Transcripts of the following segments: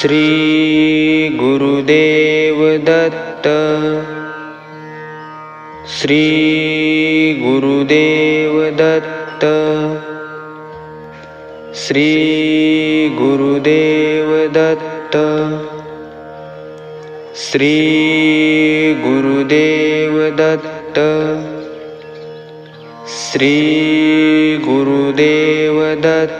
श्रीगुरुदेवदत्त। श्रीगुरुदेवदत्त। श्रीगुरुदेवदत्त। श्रीगुरुदेवदत्त। श्रीगुरुदेवदत्त।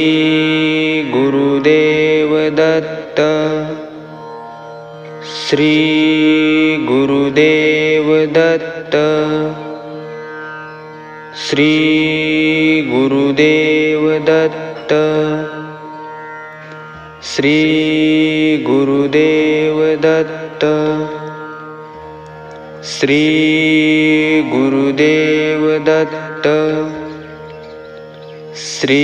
श्रीगुरुदेवदत्त श्रीगुरुदेवदत्त श्रीगुरुदेवदत्त श्रीगुरुदेवदत्त Shri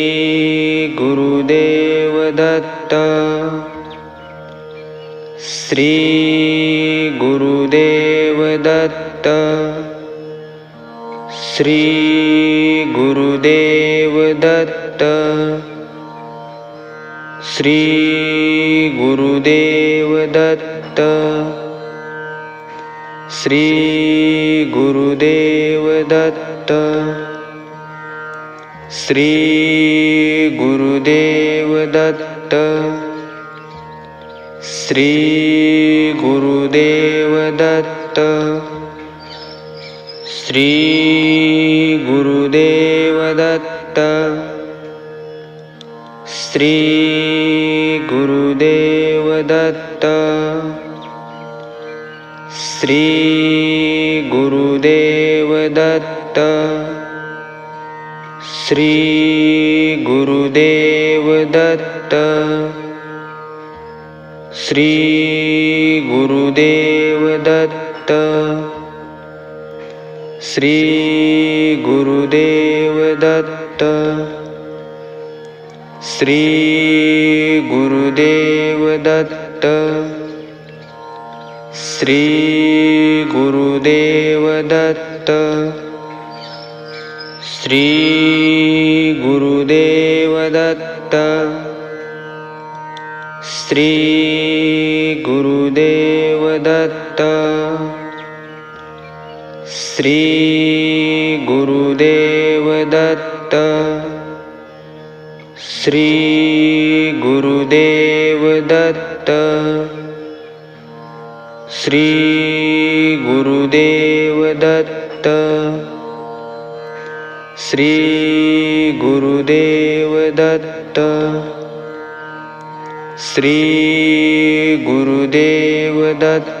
श्रीगुरुदेवदत्त। श्रीगुरुदेवदत्त। श्रीगुरुदेवदत्त। श्रीगुरुदेवदत्त। श्रीगुरुदेवदत्त। Shri Dutt श्रीगुरुदेवदत्त। श्रीगुरुदेवदत्त। श्रीगुरुदेवदत्त। श्रीगुरुदेवदत्त। Shri Gurudev Datta Shri Gurudev Datta Shri Dutt श्रीगुरुदेवदत्त। श्रीगुरुदेवदत्त। श्रीगुरुदेवदत्त। श्रीगुरुदेवदत्त। श्रीगुरुदेवदत्त। त्त Shri श्रीगुरुदेवदत्त श्रीगुरुदेवदत्त श्रीगुरुदेवदत्त श्रीगुरुदेवदत्त।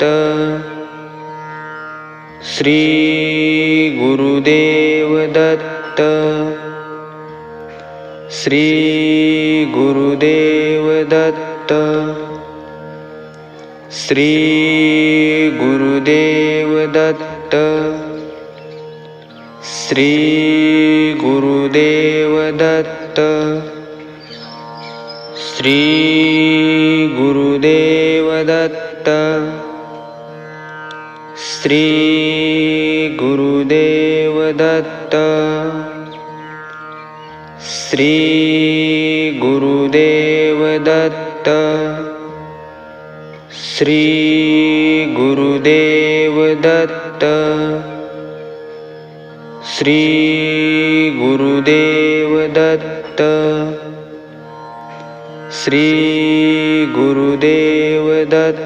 Shri श्रीगुरुदेवदत्त। श्रीगुरुदेवदत्त। श्रीगुरुदेवदत्त। श्रीगुरुदेवदत्त। Shri श्रीगुरुदेवदत्त। श्रीगुरुदेवदत्त। श्रीगुरुदेवदत्त। श्रीगुरुदेवदत्त। श्रीगुरुदेवदत्त।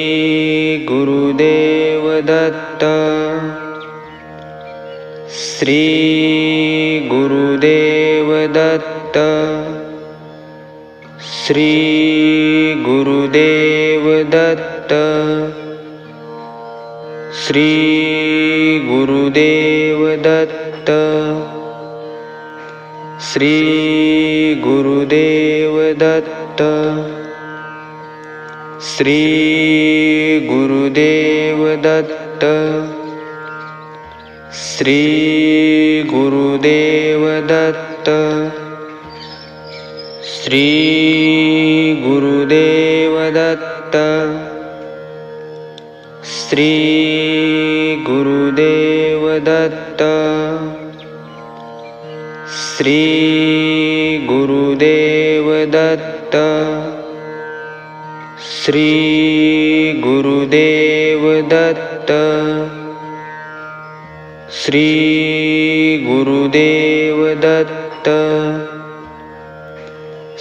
श्रीगुरुदेवदत्त। श्रीगुरुदेवदत्त। श्रीगुरुदेवदत्त। श्रीगुरुदेवदत्त। श्रीगुरुदेवदत्त। Shri श्रीगुरुदेवदत्त। श्रीगुरुदेवदत्त। Shri श्रीगुरुदेवदत्त। श्रीगुरुदेवदत्त। श्रीगुरुदेवदत्त।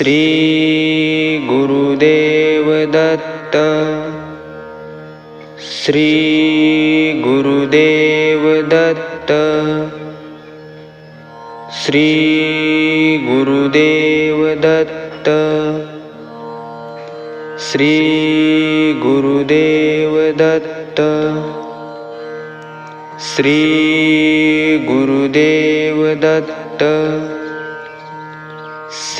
श्रीगुरुदेवदत्त। श्रीगुरुदेवदत्त। श्रीगुरुदेवदत्त। श्रीगुरुदेवदत्त। श्रीगुरुदेवदत्त।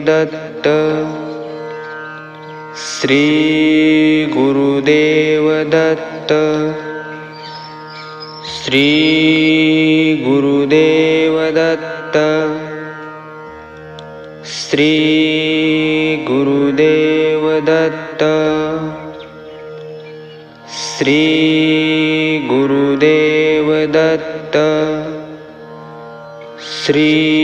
Devadatta श्रीगुरुदेवदत्त। श्रीगुरुदेवदत्त। श्रीगुरुदेवदत्त। श्रीगुरुदेवदत्त। Shri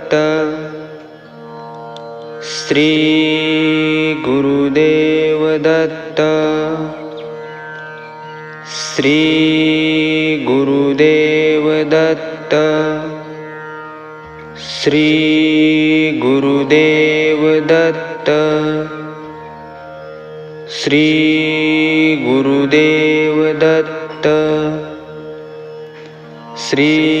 Shri Gurudev Datta श्रीगुरुदेवदत्त। श्रीगुरुदेवदत्त। श्रीगुरुदेवदत्त। Shri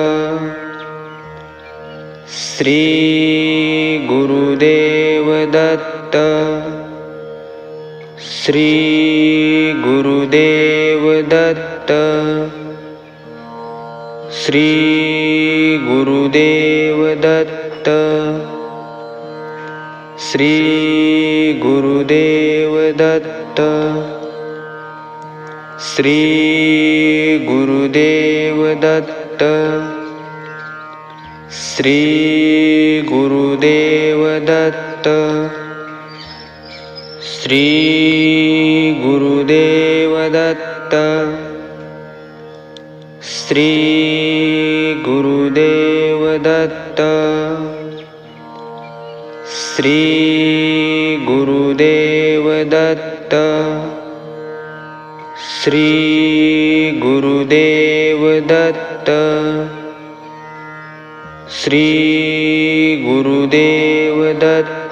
श्रीगुरुदेवदत्त। श्रीगुरुदेवदत्त। श्रीगुरुदेवदत्त। श्रीगुरुदेवदत्त। श्रीगुरुदेवदत्त। Shri Dutt. श्रीगुरुदेवदत्त। श्रीगुरुदेवदत्त। श्रीगुरुदेवदत्त। श्रीगुरुदेवदत्त। श्रीगुरुदेव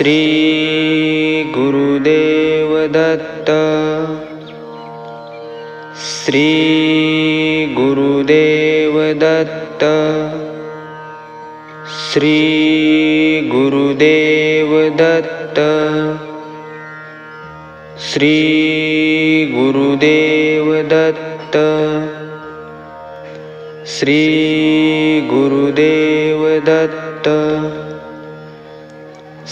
श्रीगुरुदेवदत्त। श्रीगुरुदेवदत्त। श्रीगुरुदेवदत्त। श्रीगुरुदेवदत्त। श्रीगुरुदेवदत्त।